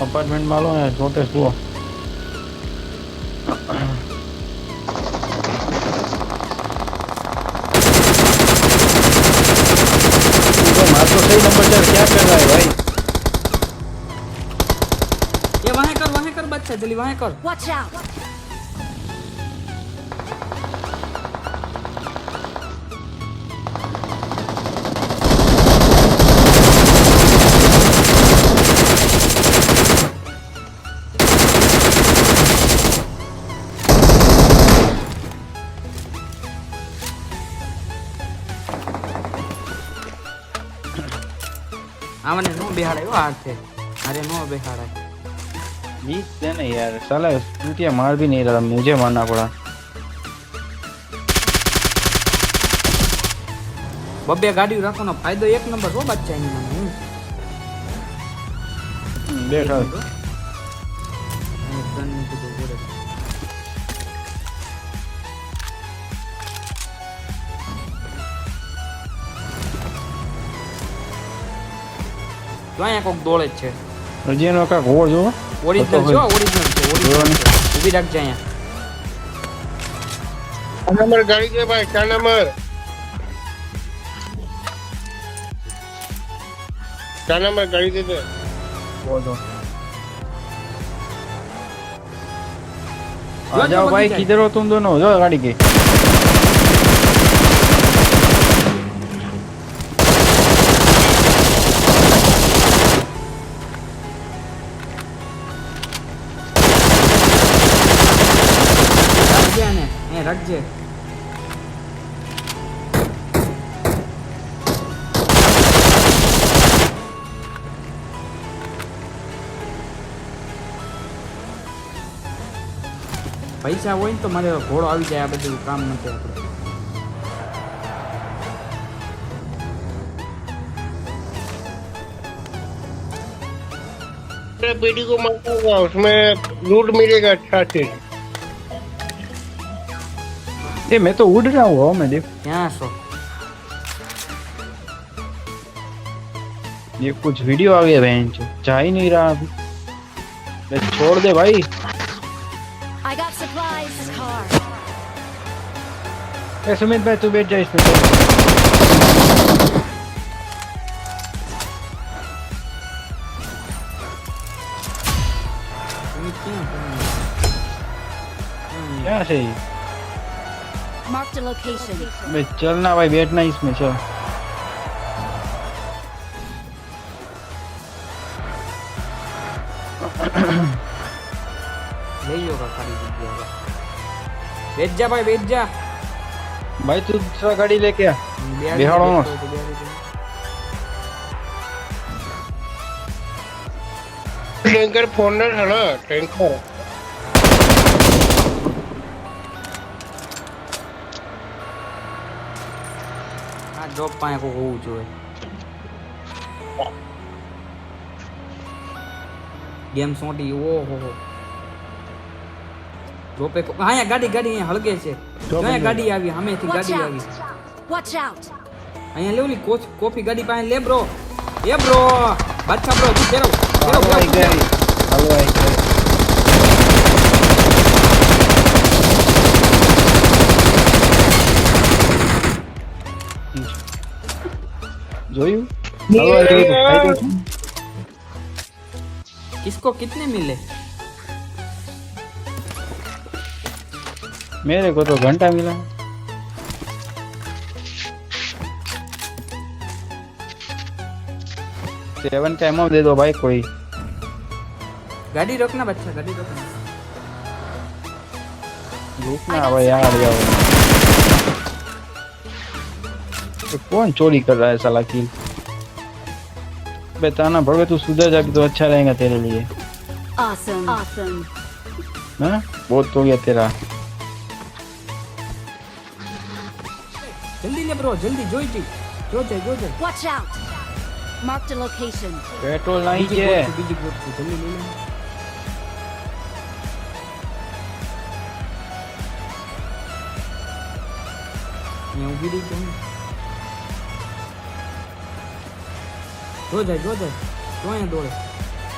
અપાર્ટમેન્ટમાં લો ને જોતે જુઓ मार तो सही नंबर चार क्या कर रहा है भाई ये वहां कर वहां कर बच्चा जल्दी वहां कर Watch out! આમને નો બેહાડાયો છે. અરે નો બેહાડાય. બીક છે ને યાર સાલા સ્કૂટીયા માર ભી નહીં રહા મુજે મારના પડા. બબ્બે ગાડી નો ફાયદો એક નંબર હો બચ્ચા ની મને બેઠા. જો અહીંયા કોક દોડે જ છે હજી એનો કાંઈક હોવો જો ઓરિજિનલ તો છે હોય. ઓરિજિનલ છે ઓરિજિનલ છે ઊભી રાખજે અહીંયા ચાર નંબર ગાડી છે ભાઈ ચાર નંબર ચાર નંબર ગાડી છે તે. आ जाओ भाई किधर हो तुम दोनों जाओ गाड़ी के રાખજે પૈસા હોય ને તો મારે ઘોડો આવી જાય આ બધું કામ નથી આપણે मेरे बेटी को मारता हुआ उसमें लूट मिलेगा अच्छा से ये मैं तो उड़ रहा हूँ मैं देख ક્યાં છો ये कुछ वीडियो आ गया बहन जो जा ही नहीं रहा अभी ले छोड़ दे भाई I got supplies. This car. ए सुमित भाई तू बैठ जा इसमें चल। તમે ક્યાં છો? હમ. क्या से ये? Marked a location. भाई चल ना भाई बैठना इसमें चल। नहीं होगा खाली ज़िंदगी होगा। बैठ जा भाई बैठ जा। भाई तू दूसरा गाड़ी लेके आ। बिहार होनो तो, टैंकर फोनर है ना टैंकर। આ પાસે કોઈ હોવું જોઈએ. ગેમ સોટી ઓ હો. જોપે કો- અહીંયા ગાડી ગાડી અહીંયા હળગે છે. અહીંયા ગાડી આવી સામેથી ગાડી! આવી. વોચ આઉટ અહીંયા લેવલી કોચ કોફી ગાડી પાસે લે બ્રો એ બ્રો બાદશાહ બ્રો તું ફેરો. ફેરો ફેરો ફેરવ, જોયું किसको कितने मिले? मेरे को तो घंटा मिला। सेवन का एमओ दे दो भाई कोई। गाड़ी रोकना बच्चा गाड़ी रोकना। रुकना भाई यार यार कौन चोरी कर रहा है साला किल बताना भड़वे तू सुधर जा तो अच्छा रहेगा तेरे लिए Awesome. Awesome. हाँ बहुत हो गया तेरा જલ્દી લે બ્રો જલ્દી જોઈ જી જોજે જોજે Watch out! Marked a location. Petrol नहीं બીજી है ગોત છે, બીજી ગોત છે. જલ્દી લઈ લે અહીંયા ઊભી રહી જો જાય જો જાય જો અહીંયા દોડે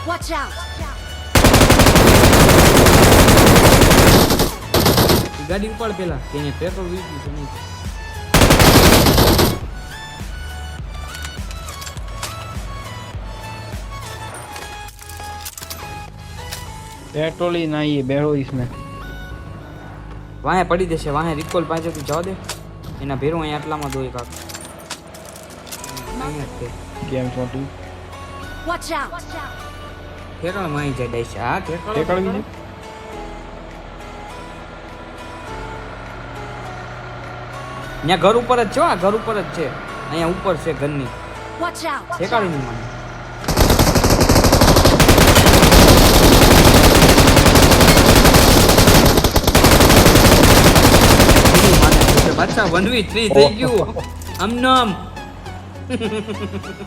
વોચ આઉટ ગાડી ઉપાડ પેલા. એને પેટ્રોલ વીજ્યું છે નહીં. પેટ્રોલ ઈ નાઈએ બેહો ઈસમે વાહે પડી જશે વાહે રિકોલ પાસેથી જવા દે. એના ભેરો અહીંયા આટલામાં દોય કાક. અહીંયા કેમ છોટી વોચ આઉટ ઠેકણમાં જાય દેશ આ ઠેકણ ઠેકણ બીજું અહીંયા ઘર ઉપર જ છો? આ ઘર ઉપર જ છે. અહીંયા ઉપર છે ઘરની. વોચ આઉટ ઠેકાણી નહીં મને. પાછા વન થ્રી થઈ ગયું. આમ નામ.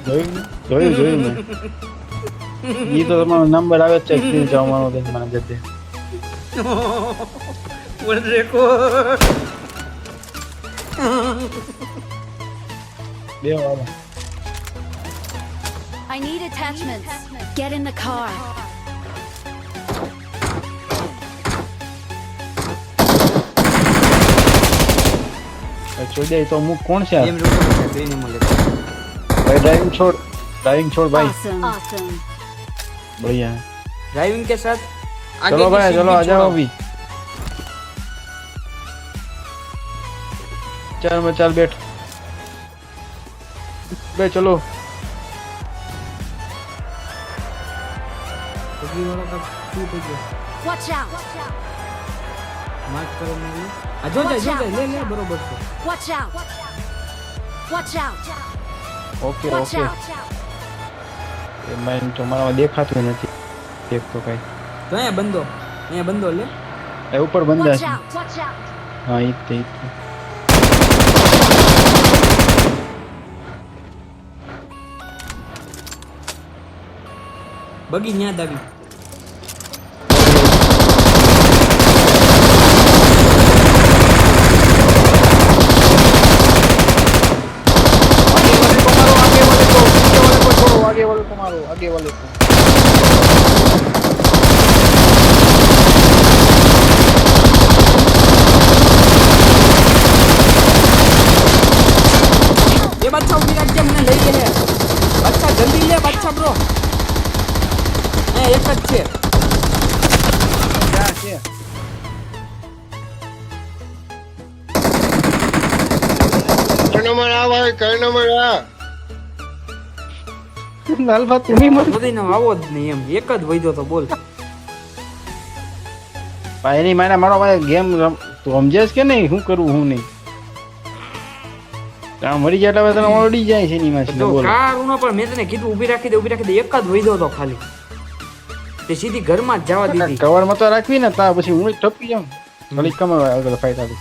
જોયું જોયું જોયું ને? એ તો તમારો નંબર આવે જ છે કિલ જવાનો દે મને જતે. વર્લ્ડ રેકોર્ડ બે વાળા. I need attachments. Get in the car. દે તો અમુક કોણ છે એમ રોકો છે જોઈને મળે. ભાઈ ડ્રાઇવિંગ છોડ ડ્રાઇવિંગ છોડ ભાઈ Awesome. Awesome. बढ़िया ડ્રાઇવિંગ કે સાથ આગે चलो की भाई सीट चलो भी आ जाओ छोड़ो। अभी चल मैं चल बैठ बे चलो પગી વાળો કાંક શું થઈ ગયો Watch out! માર્ક કરો મને આ જો જાય જો જાય લે લે બરોબર છે Watch out! Watch out! okay okay એમાં તો મારામાં દેખાતું નથી. એક તો કઈ. તો અહીંયા બંધો. અહીંયા બંધો લે. એ ઉપર બંધા છે. હા ઈ તે બગી ન્યા દાવી જલ્દી બ્રો એ એક જ છે ક્યાં છે નંબર આ ભાઈ કઈ નંબર આ લાલભા તું મત બધીનો આવો જ નહીં એમ એક જ વૈધો તો બોલ ભાઈ એની મારે મારો ભાઈ ગેમ રમ તું સમજેશ કે નહીં શું કરવું હું નહીં કામ મરી જાય એટલે તને ઓરડી જાય છે એની માં તો કારું પણ મેં તને કીધું ઊભી રાખી દે ઊભી રાખી દે એક જ વૈધો તો ખાલી. તે સીધી ઘરમાં જ જવા દીધી. કવરમાં તો રાખવી ને તા પછી હું ટપકી જાઉં. ભલે કમાવા આગળ ફાઈટ આવી.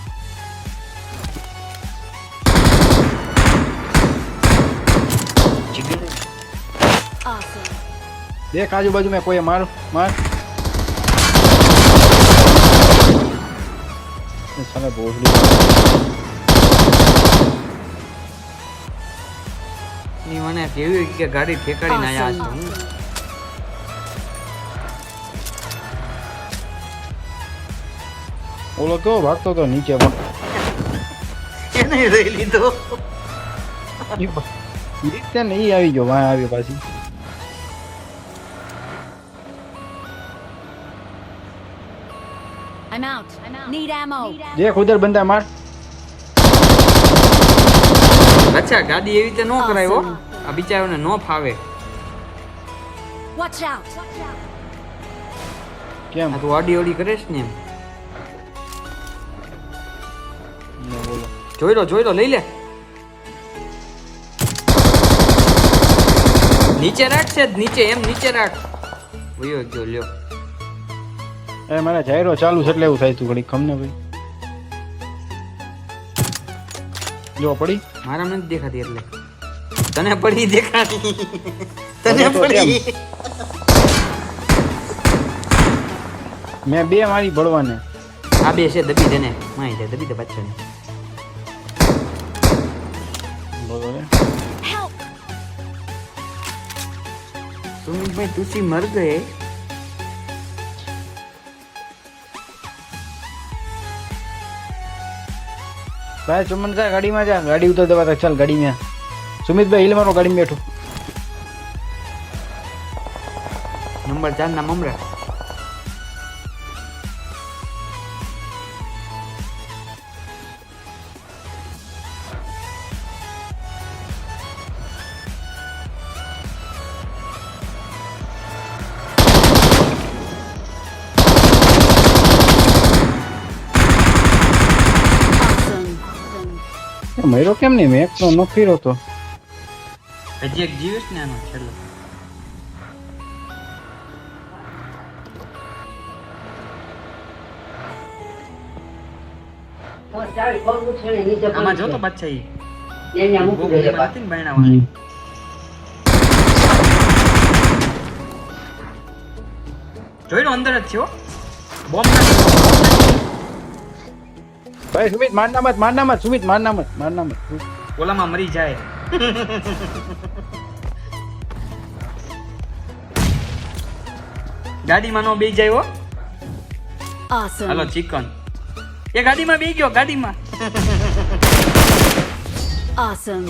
દેખ આજુબાજુ મેં કોઈ માર માર. સામે સાલે ની મને કેવી કે ગાડી ઠેકાડીને આયા છે હું ઓલો કેવો ભાગતો તો નીચે પણ એને રહી લીધો. રીતે ને ઈ આવી ગયો વાય આવી પાછી. I'm out. Need ammo. દેખ ઉધર બંદા માર. અચ્છા ગાડી એવી રીતે ન કરાય હો. આ બિચારોને ન ફાવે. વોચ આઉટ કેમ? આ તું આડી ઓડી કરેશ ને એમ. જોઈ લો જોઈ લો લઈ લે. નીચે રાખ છે નીચે એમ નીચે રાખ. વયો ગયો લ્યો. એ મારે જાયરો ચાલુ છે એટલે એવું થાય તું ઘડી ખમને ભાઈ. જો પડી. મારા નથી દેખાતી એટલે. તને પડી દેખાતી. તને પડી. મેં બે મારી ભળવાને. આ બે છે દબી દેને માઈ દે દબી દે પાછળ સુમિતભાઈ તુસી મર ગયે. ભાઈ સુમન જા ગાડીમાં જા. ગાડી ઉતર દેવા ચાલ, ગાડીમાં. સુમિતભાઈ, હિલ મારો, ગાડીમાં બેઠો. નંબર ચાર ના મમરા. મયરો કેમ નહીં? મેં એકનો ન ફીરો તો. હજી એક જીવીશ ને આનો છેલ્લો. આમાં જો તો ઈ ને બાયણાવાળી. જોઈ લો અંદર જ થયો બોમ્બ ભાઈ સુમિત મારના મત મારના મત સુમિત મારના મત મારના મત. ઓલામાં મરી જાય. ગાડીમાં નો બે જાય હો. Awesome. હાલો ચિકન. એ ગાડીમાં બે ગયો ગાડીમાં. Awesome.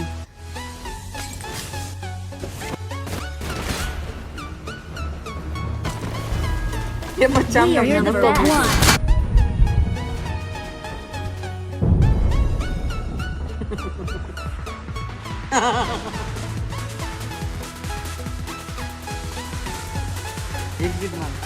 એ બચ્ચા 얘기만.